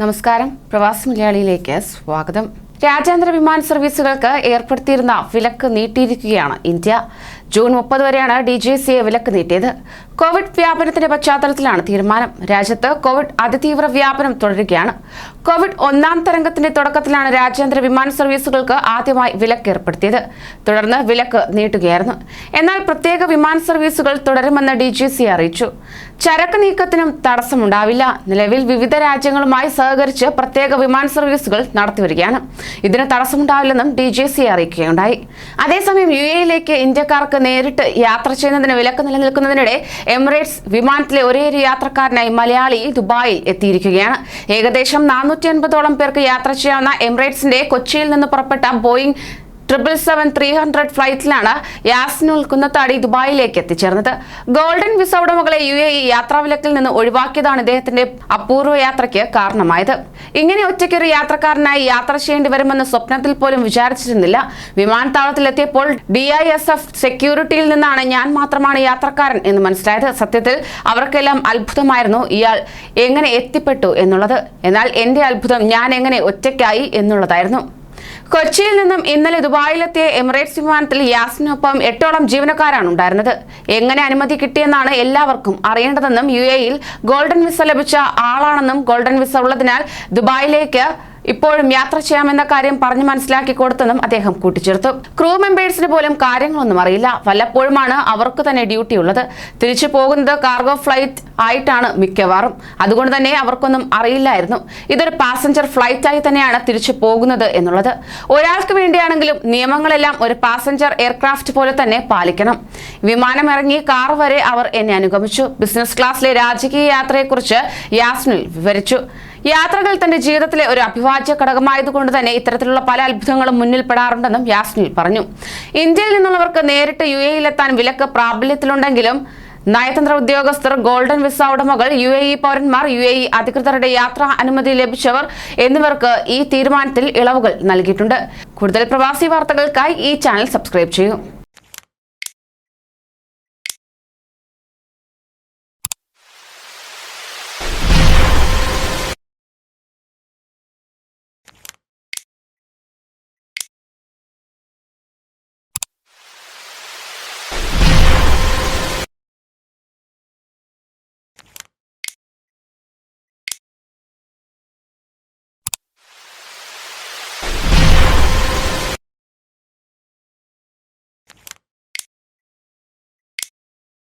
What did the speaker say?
നമസ്കാരം. പ്രവാസി മലയാളിയിലേക്ക് സ്വാഗതം. രാജ്യാന്തര വിമാന സർവീസുകൾക്ക് ഏർപ്പെടുത്തിയിരുന്ന വിലക്ക് നീട്ടിയിരിക്കുകയാണ് ഇന്ത്യ. ജൂൺ മുപ്പത് വരെയാണ് ഡി ജി സിയെ വിലക്ക് നീട്ടിയത്. കോവിഡ് വ്യാപനത്തിന്റെ പശ്ചാത്തലത്തിലാണ് തീരുമാനം. രാജ്യത്ത് കോവിഡ് അതിതീവ്ര വ്യാപനം തുടരുകയാണ്. കോവിഡ് ഒന്നാം തരംഗത്തിന്റെ തുടക്കത്തിലാണ് രാജ്യാന്തര വിമാന സർവീസുകൾക്ക് ആദ്യമായി വിലക്ക് ഏർപ്പെടുത്തിയത്. തുടർന്ന് വിലക്ക് നീട്ടുകയായിരുന്നു. എന്നാൽ പ്രത്യേക വിമാന സർവീസുകൾ തുടരുമെന്ന് ഡി ജി സി അറിയിച്ചു. ചരക്ക് നീക്കത്തിനും തടസ്സമുണ്ടാവില്ല. നിലവിൽ വിവിധ രാജ്യങ്ങളുമായി സഹകരിച്ച് പ്രത്യേക വിമാന സർവീസുകൾ നടത്തിവരികയാണ്. ഇതിന് തടസ്സമുണ്ടാവില്ലെന്നും ഡി ജി സി അറിയിക്കുകയുണ്ടായി. അതേസമയം യു എയിലേക്ക് ഇന്ത്യക്കാർക്ക് നേരിട്ട് യാത്ര ചെയ്യുന്നതിന് വിലക്ക് നിലനിൽക്കുന്നതിനിടെ എമിറേറ്റ്സ് വിമാനത്തിലെ ഒരേയൊരു യാത്രക്കാരനായി മലയാളി ദുബായിൽ എത്തിയിരിക്കുകയാണ്. ഏകദേശം നാനൂറ്റി അൻപതോളം പേർക്ക് യാത്ര ചെയ്യാവുന്ന എമിറേറ്റ്സിന്റെ കൊച്ചിയിൽ നിന്ന് പുറപ്പെട്ട Boeing triple seven three hundred ഫ്ലൈറ്റിലാണ് Yasinul Kunnathadi ദുബായിലേക്ക് എത്തിച്ചേർന്നത്. ഗോൾഡൻ വിസ ഉടമകളെ യു എ ഇ യാത്രാവിലക്കിൽ നിന്ന് ഒഴിവാക്കിയതാണ് ഇദ്ദേഹത്തിന്റെ അപൂർവ യാത്രയ്ക്ക് കാരണമായത്. ഇങ്ങനെ ഒറ്റയ്ക്കൊരു യാത്രക്കാരനായി യാത്ര ചെയ്യേണ്ടി വരുമെന്ന് സ്വപ്നത്തിൽ പോലും വിചാരിച്ചിരുന്നില്ല. വിമാനത്താവളത്തിലെത്തിയപ്പോൾ ഡി ഐ എസ് എഫ് സെക്യൂരിറ്റിയിൽ നിന്നാണ് ഞാൻ മാത്രമാണ് യാത്രക്കാരൻ എന്ന് മനസ്സിലായത്. സത്യത്തിൽ അവർക്കെല്ലാം അത്ഭുതമായിരുന്നു ഇയാൾ എങ്ങനെ എത്തിപ്പെട്ടു എന്നുള്ളത്. എന്നാൽ എന്റെ അത്ഭുതം ഞാൻ എങ്ങനെ ഒറ്റയ്ക്കായി എന്നുള്ളതായിരുന്നു. കൊച്ചിയിൽ നിന്നും ഇന്നലെ ദുബായിലെത്തിയ എമിറേറ്റ്സ് വിമാനത്തിൽ യാസിനൊപ്പം എട്ടോളം ജീവനക്കാരാണ് ഉണ്ടായിരുന്നത്. എങ്ങനെ അനുമതി കിട്ടിയെന്നാണ് എല്ലാവർക്കും അറിയേണ്ടതെന്നും യു ഗോൾഡൻ വിസ ലഭിച്ച ആളാണെന്നും ഗോൾഡൻ വിസ ഉള്ളതിനാൽ ദുബായിലേക്ക് ഇപ്പോഴും യാത്ര ചെയ്യാമെന്ന കാര്യം പറഞ്ഞു മനസ്സിലാക്കി കൊടുത്തെന്നും അദ്ദേഹം കൂട്ടിച്ചേർത്തു. ക്രൂ മെമ്പേഴ്സിന് പോലും കാര്യങ്ങളൊന്നും അറിയില്ല. വല്ലപ്പോഴുമാണ് അവർക്ക് തന്നെ ഡ്യൂട്ടി ഉള്ളത്. തിരിച്ചു പോകുന്നത് കാർഗോ ഫ്ലൈറ്റ് ആയിട്ടാണ് മിക്കവാറും. അതുകൊണ്ട് തന്നെ അവർക്കൊന്നും അറിയില്ലായിരുന്നു. ഇതൊരു പാസഞ്ചർ ഫ്ലൈറ്റ് ആയി തന്നെയാണ് തിരിച്ചു പോകുന്നത് എന്നുള്ളത്. ഒരാൾക്ക് വേണ്ടിയാണെങ്കിലും നിയമങ്ങളെല്ലാം ഒരു പാസഞ്ചർ എയർക്രാഫ്റ്റ് പോലെ തന്നെ പാലിക്കണം. വിമാനം ഇറങ്ങി കാർ വരെ അവർ എന്നെ അനുഗമിച്ചു. ബിസിനസ് ക്ലാസ്സിലെ രാജകീയ യാത്രയെക്കുറിച്ച് യാസ്മിൽ വിവരിച്ചു. യാത്രകൾ തന്റെ ജീവിതത്തിലെ ഒരു അഭിവാജ്യ ഘടകമായതുകൊണ്ട് തന്നെ ഇത്തരത്തിലുള്ള പല അത്ഭുതങ്ങളും മുന്നിൽ പെടാറുണ്ടെന്നും യാസ്നിൽ പറഞ്ഞു. ഇന്ത്യയിൽ നിന്നുള്ളവർക്ക് നേരിട്ട് യു എയിലെത്താൻ വിലക്ക് പ്രാബല്യത്തിലുണ്ടെങ്കിലും നയതന്ത്ര ഉദ്യോഗസ്ഥർ ഗോൾഡൻ വിസ ഉടമകൾ യു എ ഇ പൗരന്മാർ യു എ ഇ അധികൃതരുടെ യാത്രാ അനുമതി ലഭിച്ചവർ എന്നിവർക്ക് ഈ തീരുമാനത്തിൽ ഇളവുകൾ നൽകിയിട്ടുണ്ട്. കൂടുതൽ പ്രവാസി വാർത്തകൾക്കായി ഈ ചാനൽ സബ്സ്ക്രൈബ് ചെയ്യൂ.